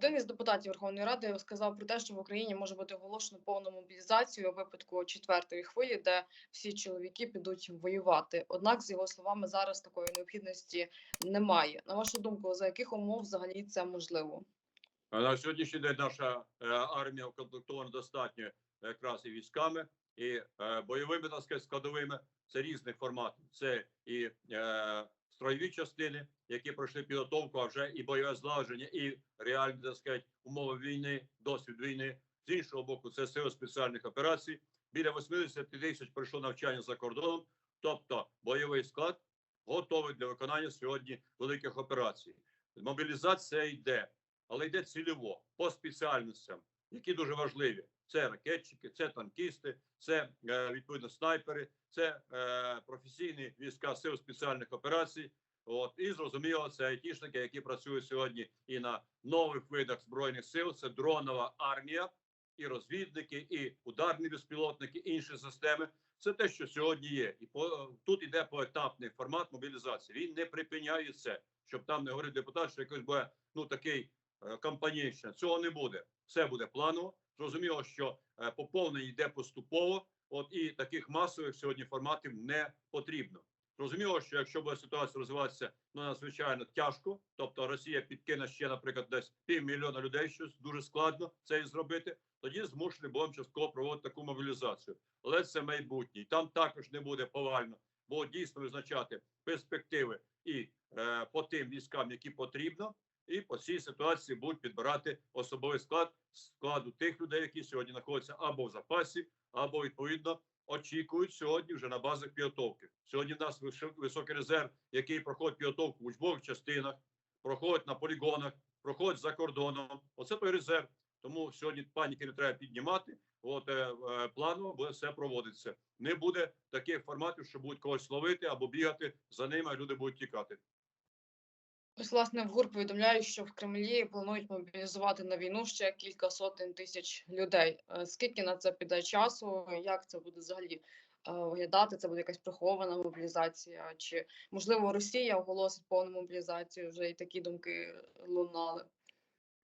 Один із депутатів Верховної Ради сказав про те, що в Україні може бути оголошено повну мобілізацію у випадку четвертої хвилі, де всі чоловіки підуть воювати. Однак, з його словами, зараз такої необхідності немає. На вашу думку, за яких умов взагалі це можливо? На сьогоднішній день наша е, армія укомплектована достатньо якраз і військами, і е, бойовими так сказати, складовими. Це різних форматів. Це і е, строєві частини, які пройшли підготовку, а вже і бойове злагодження, і реальні так сказати, умови війни, досвід війни. З іншого боку, це сили спеціальних операцій. Біля 80 тисяч пройшло навчання за кордоном, тобто бойовий склад готовий для виконання сьогодні великих операцій. Мобілізація йде але йде цільово по спеціальностям, які дуже важливі. Це ракетчики, це танкісти, це е, відповідно снайпери, це е, професійні війська сил спеціальних операцій. От і зрозуміло, це айтішники, які працюють сьогодні і на нових видах збройних сил. Це дронова армія, і розвідники, і ударні безпілотники, інші системи. Це те, що сьогодні є, і по тут іде поетапний формат мобілізації. Він не припиняється, щоб там не говорив депутат, що якось буде ну такий е, кампанійщина. Цього не буде. Все буде планово. Зрозуміло, що е, поповнення йде поступово. От і таких масових сьогодні форматів не потрібно. Зрозуміло, що якщо буде ситуація розвиватися ну надзвичайно тяжко, тобто Росія підкине ще, наприклад, десь півмільйона людей, щось дуже складно це і зробити. Тоді змушені будемо частково проводити таку мобілізацію. Але це майбутнє. Там також не буде повально, бо дійсно визначати перспективи і е, по тим військам, які потрібно, і по цій ситуації будуть підбирати особовий склад складу тих людей, які сьогодні знаходяться або в запасі, або відповідно очікують сьогодні вже на базах підготовки. Сьогодні в нас високий резерв, який проходить підготовку в учбових частинах, проходить на полігонах, проходить за кордоном. Оце той резерв. Тому сьогодні паніки не треба піднімати. От е, е, планово буде все проводиться. Не буде таких форматів, що будуть когось ловити або бігати за ними, а люди будуть тікати. Ось, власне, в ГУР повідомляють, що в Кремлі планують мобілізувати на війну ще кілька сотень тисяч людей. Е, Скільки на це піде часу? Як це буде взагалі е, виглядати? Це буде якась прихована мобілізація? Чи можливо Росія оголосить повну мобілізацію? Вже і такі думки лунали.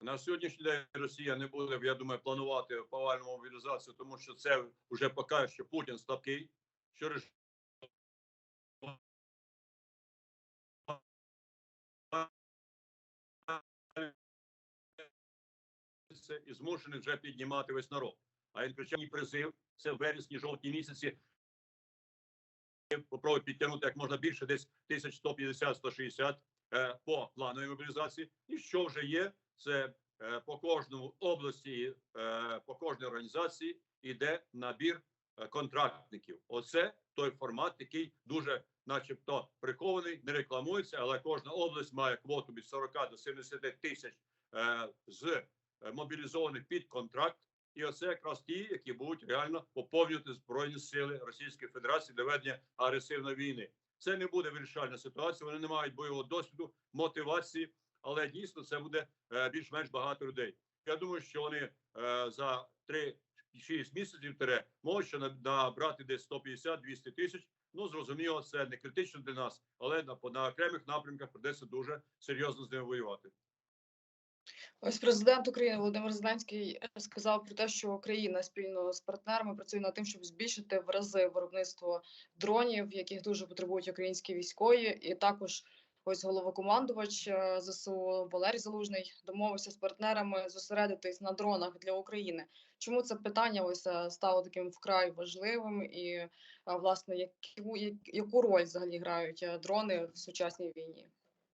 На сьогоднішній день Росія не буде, я думаю, планувати повальну мобілізацію, тому що це вже покаже, що Путін слабкий, що режим і змушений вже піднімати весь народ. А він кричав призив це в вересні, жовтні місяці. Попробують підтягнути як можна більше, десь 1150-160 е, по плановій мобілізації. І що вже є, це е, по кожному області, е, по кожній організації йде набір е, контрактників. Оце той формат, який дуже, начебто, прихований, не рекламується, але кожна область має квоту від 40 до 70 тисяч е, з мобілізованих під контракт. І оце якраз ті, які будуть реально поповнювати збройні сили Російської Федерації для ведення агресивної війни. Це не буде вирішальна ситуація. Вони не мають бойового досвіду, мотивації, але дійсно це буде е, більш-менш багато людей. Я думаю, що вони е, за 3-6 місяців тере можуть набрати десь 150-200 тисяч. Ну зрозуміло, це не критично для нас, але на, на окремих напрямках придеться дуже серйозно з ними воювати. Ось президент України Володимир Зеленський е, сказав про те, що Україна спільно з партнерами працює над тим, щоб збільшити в рази виробництво дронів, яких дуже потребують українські військові, і також ось головокомандувач е, ЗСУ Валерій Залужний домовився з партнерами зосередитись на дронах для України. Чому це питання ось е, стало таким вкрай важливим, і власне яку яку роль взагалі грають дрони в сучасній війні?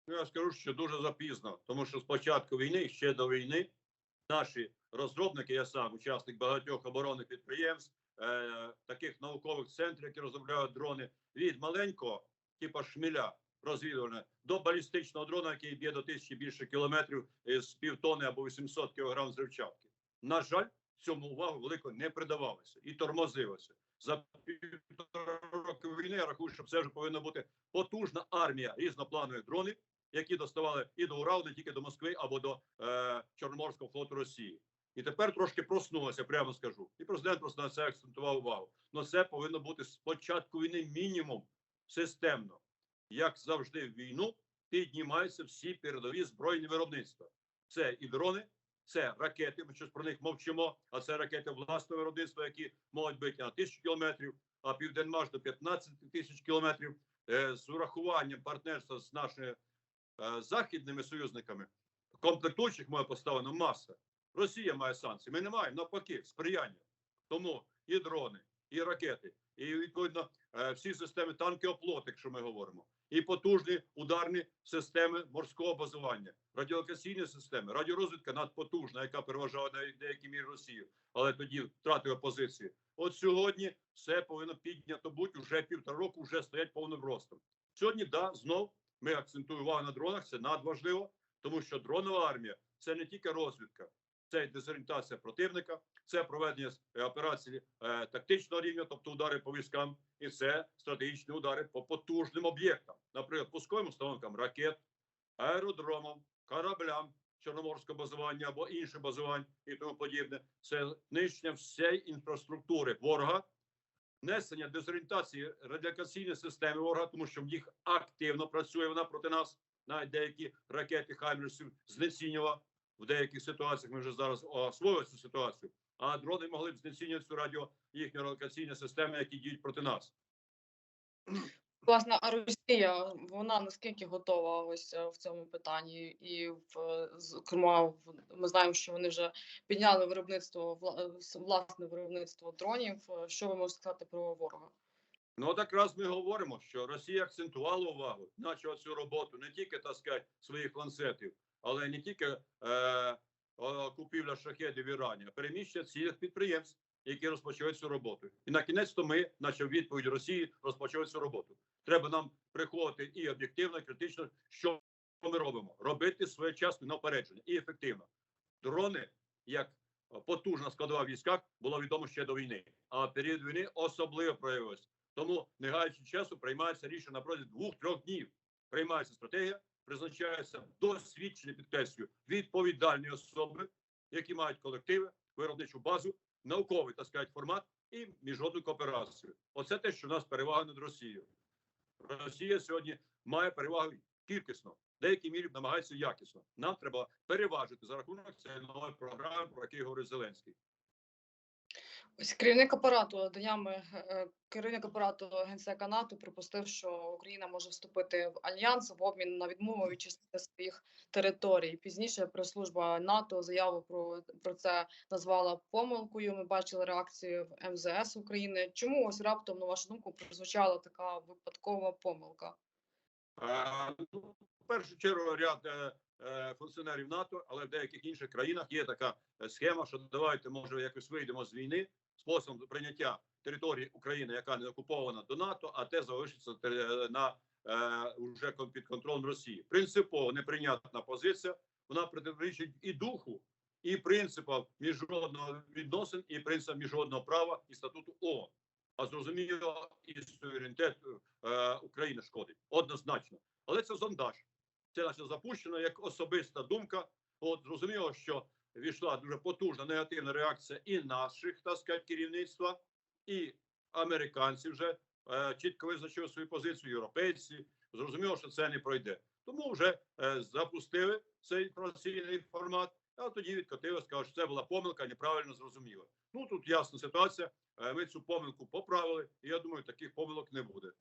Ну, я скажу, що дуже запізно, тому що з початку війни, ще до війни, наші розробники, я сам учасник багатьох оборонних підприємств, е, таких наукових центрів, які розробляють дрони, від маленького, типу шміля розвідувальне, до балістичного дрона, який б'є до тисячі більше кілометрів з півтони або 800 кілограм зривчатки. На жаль, цьому увагу велико не придавалося і тормозилося. за півтора року війни. Я рахую, що це вже повинна бути потужна армія різнопланових дронів, які доставали і до Уралу, не тільки до Москви або до е, Чорноморського флоту Росії. І тепер трошки проснулося, прямо скажу. І президент просто на це акцентував увагу. Но це повинно бути з початку війни мінімум системно. Як завжди, в війну піднімаються всі передові збройні виробництва. Це і дрони, це ракети. Ми щось про них мовчимо. А це ракети власного виробництва, які можуть бити на тисячу кілометрів, а південмаш до 15 тисяч кілометрів. Е, з урахуванням партнерства з нашими західними союзниками. Комплектуючих має поставлено маса. Росія має санкції. Ми не маємо навпаки сприяння. Тому і дрони, і ракети, і відповідно е, всі системи танки оплот, якщо ми говоримо, і потужні ударні системи морського базування, радіолокаційні системи, радіорозвідка надпотужна, яка переважала на деякій мірі Росію, але тоді втратила позиції. От сьогодні все повинно піднято бути вже півтора року, вже стоять повним ростом. Сьогодні, да, знов ми акцентуємо увагу на дронах. Це надважливо, тому що дронова армія це не тільки розвідка, це і дезорієнтація противника, це проведення е, операцій е, тактичного рівня, тобто удари по військам, і це стратегічні удари по потужним об'єктам, наприклад, пусковим установкам ракет, аеродромам, кораблям чорноморського базування або інших базувань і тому подібне. Це знищення всієї інфраструктури ворога, несення дезорієнтації радіокаційної системи ворога, тому що в них активно працює вона проти нас. Навіть деякі ракети Хаймерсів знецінювала в деяких ситуаціях. Ми вже зараз освоїли цю ситуацію. А дрони могли б знецінювати цю радіо їхню радіокаційні системи, які діють проти нас. Власне, а Росія вона наскільки готова ось е, в цьому питанні, і в е, зокрема, ми знаємо, що вони вже підняли виробництво е, власне виробництво дронів. Що ви можете сказати про ворога? Ну, от якраз ми говоримо, що Росія акцентувала увагу, почала цю роботу не тільки так своїх ланцетів, але не тільки е, купівля шахедів в Ірані, а переміщення цілих підприємств, які розпочали цю роботу. І на кінець то ми, наче в відповідь Росії, розпочали цю роботу. Треба нам приходити і об'єктивно, і критично, що ми робимо, робити своєчасно напередження і ефективно. Дрони як е, потужна складова в військах було відомо ще до війни, а період війни особливо проявилось. Тому, не гаючи часу, приймається рішення на протязі двох-трьох днів. Приймається стратегія, призначаються досвідчені підкреслюю відповідальні особи, які мають колективи, виробничу базу, науковий так сказати, формат і міжнародну кооперацію. Оце те, що у нас перевага над Росією. Росія сьогодні має перевагу кількісно, в деякій мірі намагається якісно. Нам треба переважити за рахунок цієї нової програми, про який говорить Зеленський. Ось керівник апарату днями е, керівник апарату генсека НАТО припустив, що Україна може вступити в альянс в обмін на відмову від частини своїх територій. Пізніше прес-служба НАТО заяву про, про це назвала помилкою. Ми бачили реакцію в МЗС України. Чому ось раптом, на вашу думку, прозвучала така випадкова помилка? Е, ну, В першу чергу ряд е, е, функціонерів НАТО, але в деяких інших країнах є така е, схема, що давайте може якось вийдемо з війни способом прийняття території України, яка не окупована до НАТО, а те залишиться на е, під контролем Росії. Принципово неприйнятна позиція. Вона протирічить і духу, і принципам міжнародного відносин, і принципам міжнародного права і статуту ООН. А зрозуміло, і суверенітет е, України шкодить однозначно. Але це зондаж. Це наче запущено як особиста думка. От зрозуміло, що війшла дуже потужна негативна реакція і наших так сказати, керівництва, і американці вже е, чітко визначили свою позицію, європейці. Зрозуміло, що це не пройде. Тому вже е, запустили цей інформаційний формат, а тоді відкотили, сказали, що це була помилка, неправильно зрозуміло. Ну тут ясна ситуація. Е, Ми цю помилку поправили, і я думаю, таких помилок не буде.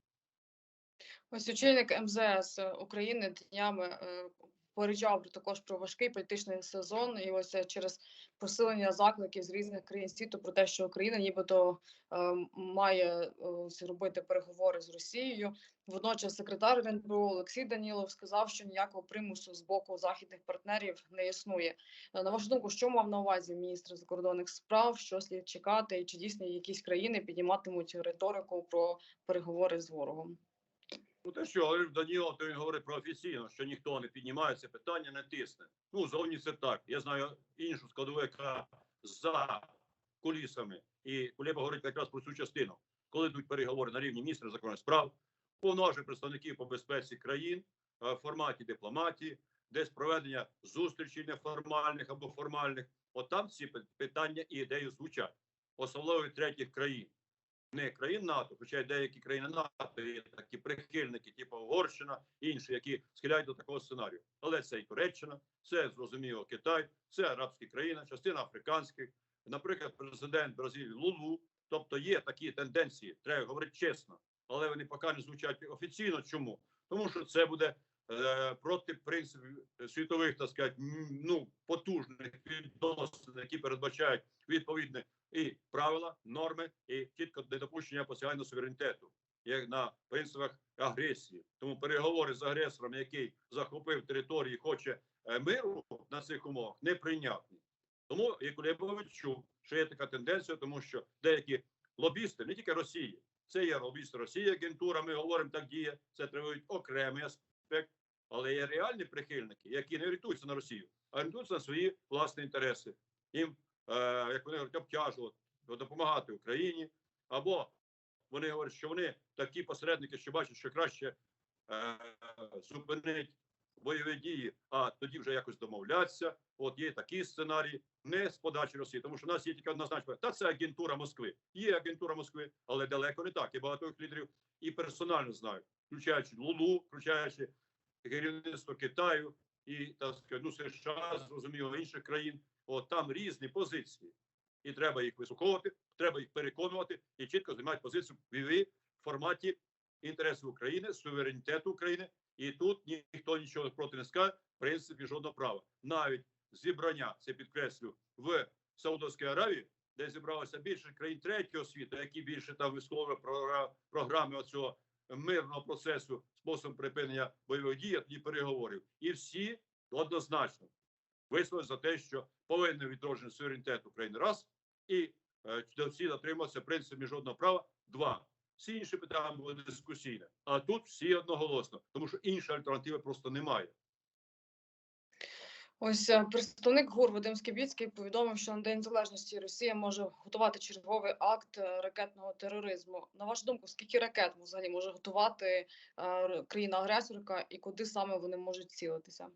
Ось очільник МЗС України днями попереджав також про важкий політичний сезон, і ось е, через посилення закликів з різних країн світу про те, що Україна нібито е, має е, робити переговори з Росією. Водночас секретар РНБО Олексій Данілов сказав, що ніякого примусу з боку західних партнерів не існує. Е, На вашу думку, що мав на увазі міністр закордонних справ? Що слід чекати, і чи дійсно якісь країни підніматимуть риторику про переговори з ворогом? Ну, те, що говорив Даніло, то він говорить про офіційно, що ніхто не піднімає це питання, не тисне. Ну, зовні це так. Я знаю іншу складову, яка за кулісами. І Кулеба говорить якраз про цю частину. коли йдуть переговори на рівні міністрів закордонних справ, повноважень представників по безпеці країн е, в форматі дипломатії, десь проведення зустрічей неформальних або формальних. От там ці питання і ідеї звучать, особливо від третіх країн. Не країн НАТО, хоча й деякі країни НАТО є такі прихильники, типу Угорщина, інші, які схиляють до такого сценарію. Але це і Туреччина, це зрозуміло Китай, це арабські країни, частина африканських, наприклад, президент Бразилії Лулу. Тобто є такі тенденції, треба говорити чесно, але вони поки не звучать офіційно. Чому? Тому що це буде е, проти принципів світових, так сказати, ну потужних відносин, які передбачають відповідні і правила, норми, і чітко недопущення посягання суверенітету, як на принципах агресії. Тому переговори з агресором, який захопив території, хоче е, миру на цих умовах, неприйнятні. Тому я чув, що є така тенденція, тому що деякі лобісти, не тільки Росії, це є лобісти Росії, агентура. Ми говоримо, так діє. Це тривають окремий аспект, але є реальні прихильники, які не орієнтуються на Росію, а орієнтуються на свої власні інтереси. Їм, як вони говорять, обтяжувати, допомагати Україні, або вони говорять, що вони такі посередники, що бачать, що краще е, зупинить бойові дії, а тоді вже якось домовлятися. От є такі сценарії, не з подачі Росії, тому що в нас є тільки однозначно. Та це агентура Москви. Є агентура Москви, але далеко не так. І багато їх лідерів і персонально знають, включаючи Лулу, включаючи керівництво Китаю і так ну, США, зрозуміло, інших країн. От там різні позиції, і треба їх вислуховувати, треба їх переконувати і чітко займати позицію в форматі інтересів України, суверенітету України. І тут ніхто нічого проти не скаже, в принципі, жодного права. Навіть зібрання, це підкреслю, в Саудовській Аравії, де зібралося більше країн третього світу, які більше там висловлювали програ- програми оцього мирного процесу способом припинення бойових дій, тоді переговорів. І всі однозначно висловили за те, що повинен відроджений суверенітет України раз, і е, всі дотримуватися принципу міжнародного права два. Всі інші питання були дискусійні, а тут всі одноголосно, тому що іншої альтернативи просто немає. Ось е, представник ГУР Вадим Скібіцький повідомив, що на День Незалежності Росія може готувати черговий акт е, ракетного тероризму. На вашу думку, скільки ракет взагалі може готувати країна-агресорка і куди саме вони можуть цілитися?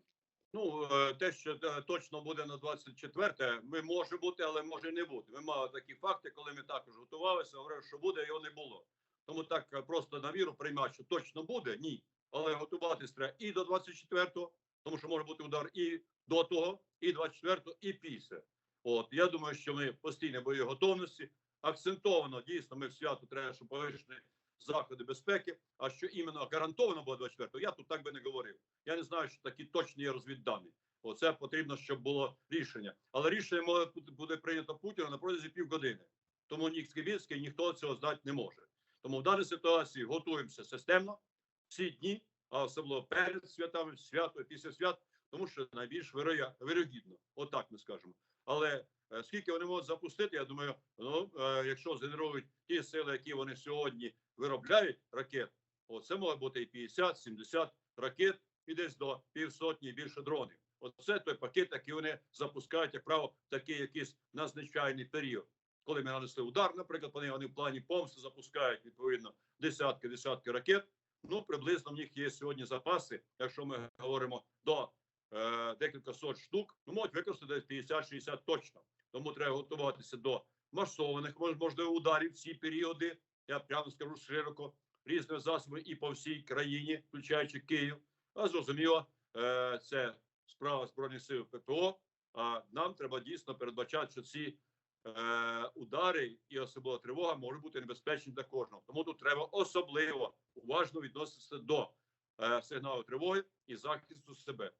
Ну е, те, що е, точно буде на 24 ми може бути, але може не бути. Ми мали такі факти, коли ми також готувалися, говорили, що буде, його не було. Тому так е, просто на віру приймати, що точно буде, ні. Але готуватись треба і до 24-го, тому що може бути удар і до того, і 24-го, і після. От я думаю, що ми постійно бойові готовності. Акцентовано дійсно ми в свято треба, щоб повищені заходи безпеки. А що іменно гарантовано буде 24-го, я тут так би не говорив. Я не знаю, що такі точні розвіддані. Оце потрібно, щоб було рішення. Але рішення може буде прийнято Путіна на протязі півгодини. Тому ні Скибіцький, ніхто цього знати не може. Тому в даній ситуації готуємося системно всі дні, а особливо перед святами, свято після свят, тому що найбільш вирогідно. Отак ми скажемо. Але е, скільки вони можуть запустити, я думаю, ну е, якщо згенерують ті сили, які вони сьогодні виробляють ракет, о, це може бути і 50-70 ракет, і десь до півсотні більше дронів. Оце той пакет, який вони запускають, як правило, в такий якийсь надзвичайний період. Коли ми нанесли удар, наприклад, вони, вони в плані помсти запускають відповідно десятки десятки ракет. Ну приблизно в них є сьогодні запаси. Якщо ми говоримо до е, декілька сот штук, ну можуть використати десь 50-60 точно. Тому треба готуватися до масованих мож- можливо ударів в ці періоди. Я прямо скажу широко різними засобами і по всій країні, включаючи Київ. А зрозуміло, е, це справа збройних сил ППО. А нам треба дійсно передбачати, що ці е, удари і особлива тривога можуть бути небезпечні для кожного. Тому тут треба особливо уважно відноситися до е, сигналу тривоги і захисту себе.